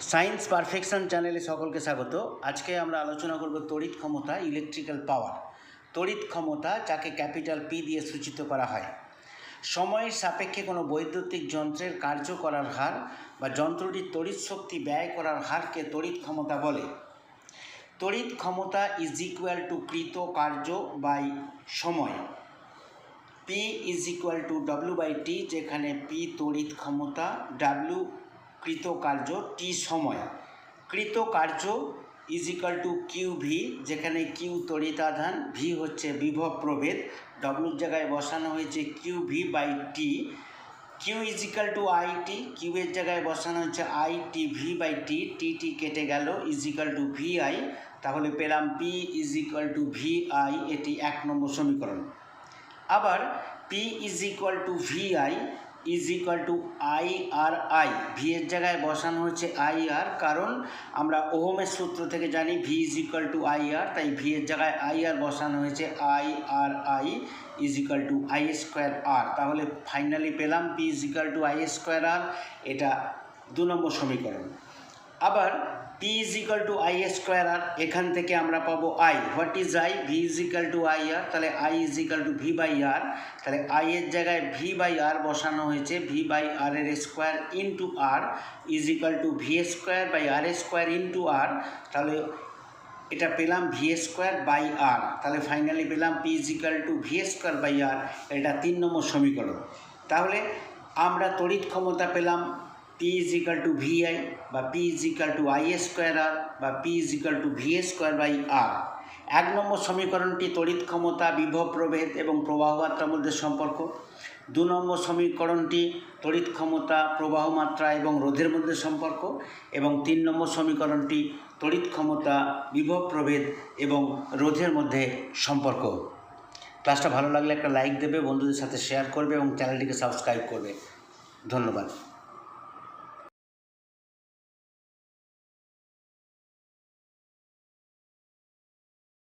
Science perfection চ্যানেলে সকলকে স্বাগত। আজকে আমরা আলোচনা করব তড়িৎ ক্ষমতা ইলেকট্রিক্যাল পাওয়ার তড়িৎ ক্ষমতা যাকে ক্যাপিটাল পি দিয়ে সূচিত করা হয়। সময়ের সাপেক্ষে কোনো বৈদ্যুতিক যন্ত্রের কার্য করার হার বা যন্ত্রটির তড়িৎ শক্তি ব্যয় করার হারকে তড়িৎ ক্ষমতা বলে। তড়িৎ ক্ষমতা ইজ ইকুয়াল টু কৃত কার্য বাই সময়। P is equal to W by T যেখানে পি তড়িৎ ক্ষমতা ডাব্লু কৃত কার্য টি সময়। কৃত কার্য is equal to Q V যেখানে কিউ তড়িতাধান ভি হচ্ছে বিভব প্রভেদ। ডব্লুর জায়গায় বসানো হয়েছে Q V by T Q is equal to I T কিউয়ের জায়গায় বসানো হচ্ছে I T V by T T T কেটে গেল is equal to V I তাহলে পেলাম P is equal to V I এটি এক নম্বর সমীকরণ। আবার P is equal to V I is equal to I R I V এর জায়গায় বসানো হচ্ছে আই আর কারণ আমরা ওহমের সূত্র থেকে জানি V is equal to I R তাই ভি এর জায়গায় আই আর বসানো হয়েছে I R I is equal to I square R তাহলে ফাইনালি পেলাম P is equal to I square R এটা দু নম্বর সমীকরণ। আবার P is equal to I square R এখান থেকে আমরা পাবো I what is I V is equal to I R তাহলে I is equal to V by R তাহলে আই এর জায়গায় ভি বাই আর বসানো হয়েছে ভি বাই আর এর square into R is equal to V square by R square into R তাহলে এটা পেলাম ভি স্কোয়ার বাই আর তাহলে ফাইনালি পেলাম P is equal to V square by R এটা তিন নম্বর সমীকরণ। তাহলে আমরা তড়িৎ ক্ষমতা পেলাম P is equal to V I বা P is equal to I square R বা P is equal to V square by R এক নম্বর সমীকরণটি তড়িৎ ক্ষমতা, বিভব প্রভেদ এবং প্রবাহ মাত্রার মধ্যে সম্পর্ক। দু নম্বর সমীকরণটি তড়িৎ ক্ষমতা প্রবাহ মাত্রা এবং রোধের মধ্যে সম্পর্ক। এবং তিন নম্বর সমীকরণটি তড়িৎ ক্ষমতা, বিভব প্রভেদ এবং রোধের মধ্যে সম্পর্ক। ক্লাসটা ভালো লাগলে একটা লাইক দেবে, বন্ধুদের সাথে শেয়ার করবে এবং চ্যানেলটিকে সাবস্ক্রাইব করবে। ধন্যবাদ।